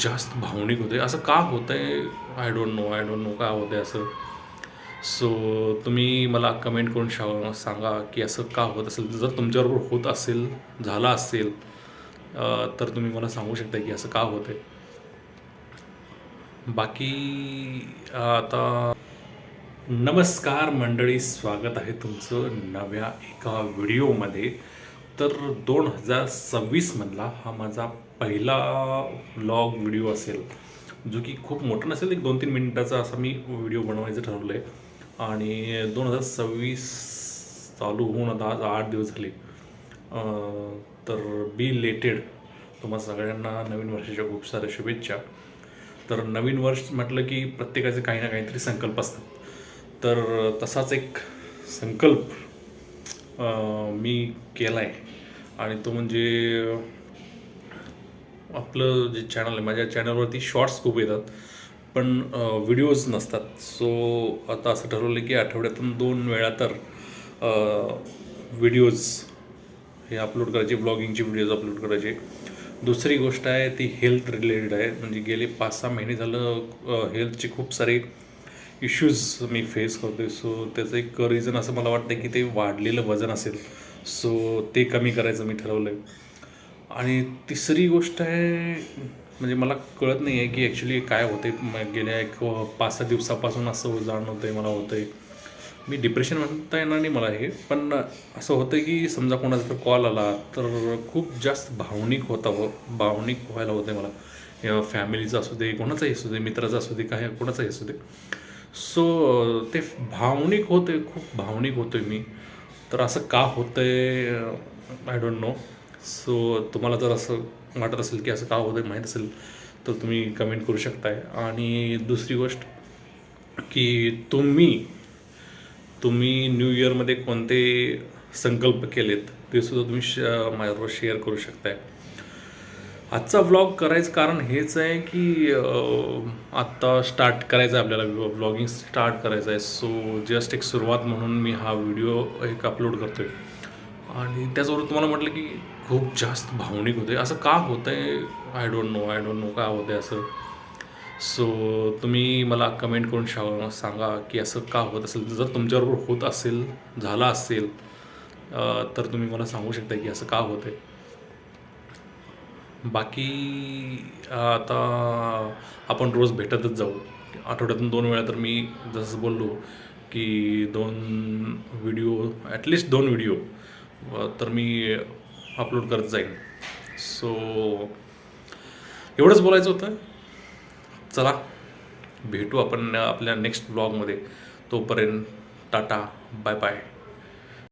जास्त भावनिक होते. असं का होतं आहे I don't know I don't know का होतं आहे असं? सो तुम्ही मला कमेंट करून शा सांगा की असं का होत असेल? जर तुमच्याबरोबर होत असेल झालं असेल तर तुम्ही मला सांगू शकता की असं का होतं आहे बाकी आता नमस्कार मंडळी स्वागत आहे तुमचं नव्या एका व्हिडिओमध्ये तर दोन हजार सव्वीसमधला हा माझा पहिला व्लॉग व्हिडिओ असेल जो की खूप मोठा नसेल एक दोन तीन मिनिटाचा असा मी व्हिडिओ बनवायचं ठरवलं आहे आणि दोन हजार सव्वीस चालू होऊन आता आज आठ दिवस झाले. तर बी लेटेड तुम्हा सगळ्यांना नवीन वर्षाच्या खूप साऱ्या शुभेच्छा. तर नवीन वर्ष म्हटलं की प्रत्येकाचे काही ना काहीतरी संकल्प असतात. तर तसाच एक संकल्प मी केला आहे आणि तो म्हणजे आपलं जे चॅनल आहे माझ्या चॅनलवरती शॉर्ट्स खूप येतात पण व्हिडिओज नसतात. सो आता असं ठरवलं की आठवड्यातून दोन वेळा तर व्हिडिओज हे अपलोड करायचे ब्लॉगिंगचे व्हिडिओज अपलोड करायचे. दुसरी गोष्ट आहे ती हेल्थ रिलेटेड आहे. म्हणजे गेले पाच सहा महिने झालं हेल्थचे खूप सारे इश्यूज मी फेस करतोय. सो त्याचं एक रिझन असं मला वाटतं की ते वाढलेलं वजन असेल. सो ते कमी करायचं मी ठरवलं आहे आणि तिसरी गोष्ट आहे म्हणजे मला कळत नाही आहे की ॲक्च्युली काय होते गेल्या एक पाच सहा दिवसापासून असं जाणवतं आहे मला होतं आहे मी डिप्रेशन म्हणता येणार नाही मला हे पण असं होतं की समजा कोणाचा तर कॉल आला तर खूप जास्त भावनिक होता हो भावनिक व्हायला होतं आहे मला फॅमिलीचं असू दे कोणाचाही असू दे मित्राचं असू दे काय कोणाचाही असू दे. सो ते भावनिक होते खूप भावनिक होतोय मी. तर असं का होतंय आय डोंट नो सो तुम्हाला जर असं वाटत असेल की असं का होतंय माहीत असेल तर तुम्ही कमेंट करू शकताय. आणि दुसरी गोष्ट की तुम्ही तुम्ही न्यू इयरमध्ये कोणते संकल्प केलेत ते सुद्धा तुम्ही श माझ्याबरोबर शेअर करू शकताय. आजचा व्लॉग करायचं कारण हेच आहे की आत्ता स्टार्ट करायचं आहे आपल्याला व्लॉगिंग स्टार्ट करायचं आहे. सो जस्ट एक सुरुवात म्हणून मी हा व्हिडिओ एक अपलोड करतो आहे आणि त्याचबरोबर तुम्हाला म्हटलं की खूप जास्त भावनिक होते असं का होतं आहे I don't know I don't know का होतं आहे असं? सो तुम्ही मला कमेंट करून शा सांगा की असं का होत असेल? जर तुमच्याबरोबर होत असेल झालं असेल तर तुम्ही मला सांगू शकता की असं का होतं आहे बाकी आता आपण रोज भेटतच जाऊ. आठवड्यातून दोन वेळा तर मी जसं बोललो की दोन व्हिडिओ ॲटलिस्ट दोन व्हिडिओ तर मी अपलोड करत जाईन. सो एवढंच बोलायचं होतं. चला भेटू आपण आपल्या नेक्स्ट ब्लॉगमध्ये तोपर्यंत टाटा बाय बाय